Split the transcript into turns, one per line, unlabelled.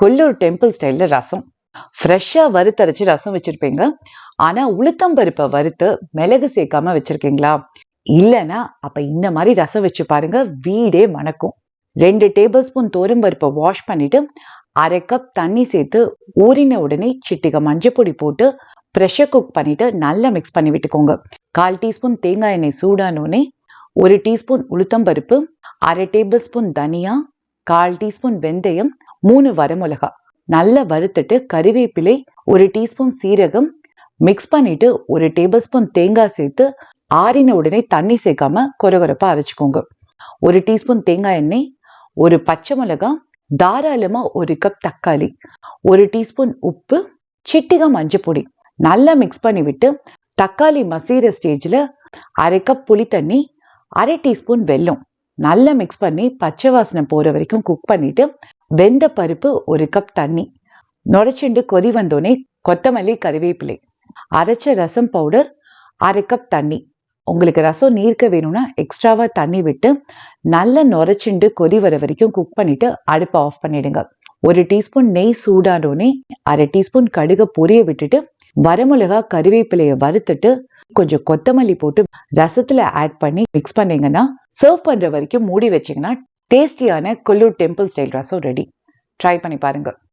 Kollur temple ஸ்டைலில் ரசம். ஃப்ரெஷ்ஷா வறுத்தரைச்சு ரசம் வச்சிருப்பீங்க. ஆனா உளுத்தம் பருப்பை வறுத்து மிளகு சேர்க்காம வச்சிருக்கீங்களா? இல்லனா அப்ப இந்த மாதிரி ரசம் வச்சு பாருங்க வீடே மணக்கும். ரெண்டு டேபிள் ஸ்பூன் பருப்பை வாஷ் பண்ணிட்டு அரை கப் தண்ணி சேர்த்து ஊறின உடனே சிட்டிகை மஞ்சப்பொடி போட்டு ப்ரெஷர் குக் பண்ணிட்டு நல்லா மிக்ஸ் பண்ணி விட்டுக்கோங்க. கால் டீஸ்பூன் தேங்காய் எண்ணெய் சூடானோடனே ஒரு டீஸ்பூன் உளுத்தம் பருப்பு அரை டேபிள் ஸ்பூன் தனியா கால் டீஸ்பூன் வெந்தயம் மூணு வரமிளகா. நல்லா வறுத்துட்டு கறிவேப்பிலை ஒரு டீஸ்பூன் சீரகம். மிக்ஸ் பண்ணிட்டு ஒரு டேபிள் ஸ்பூன் தேங்காய் சேர்த்து ஆறின உடனே தண்ணி சேர்க்காம கொரகொரப்பா அரைச்சிக்கோங்க. ஒரு டீஸ்பூன் தேங்காய் எண்ணெய் ஒரு பச்சை மிளகாய் தாராளமா ஒரு கப் தக்காளி ஒரு டீஸ்பூன் உப்பு சிட்டிகா மஞ்சள் பொடி. நல்லா மிக்ஸ் பண்ணி விட்டு தக்காளி மசீர ஸ்டேஜ்ல அரை கப் புளி தண்ணி அரை டீஸ்பூன் வெல்லம். நல்லா மிக்ஸ் பண்ணி பச்சை வாசனை போகிற வரைக்கும் குக் பண்ணிட்டு வெந்த பருப்பு ஒரு கப் தண்ணி நுரைச்சுண்டு கொதி வந்தோடனே கொத்தமல்லி கருவேப்பிலை அரைச்ச ரசம் பவுடர் அரை கப் தண்ணி. உங்களுக்கு ரசம் நீர்க்க வேணும்னா எக்ஸ்ட்ராவா தண்ணி விட்டு நல்லா நுரைச்சுண்டு கொதி வர வரைக்கும் குக் பண்ணிட்டு அடுப்பை ஆஃப் பண்ணிடுங்க. ஒரு டீஸ்பூன் நெய் சூடானோடனே அரை டீஸ்பூன் கடுகை பொரிய விட்டுட்டு வரமிளகா கருவேப்பிலையை வறுத்துட்டு கொஞ்சம் கொத்தமல்லி போட்டு ரசத்துல ஆட் பண்ணி மிக்ஸ் பண்ணீங்கன்னா சர்வ் பண்ற வரைக்கும் மூடி வச்சீங்கன்னா டேஸ்டியான Kollur temple style rasam ready try பண்ணி பாருங்க.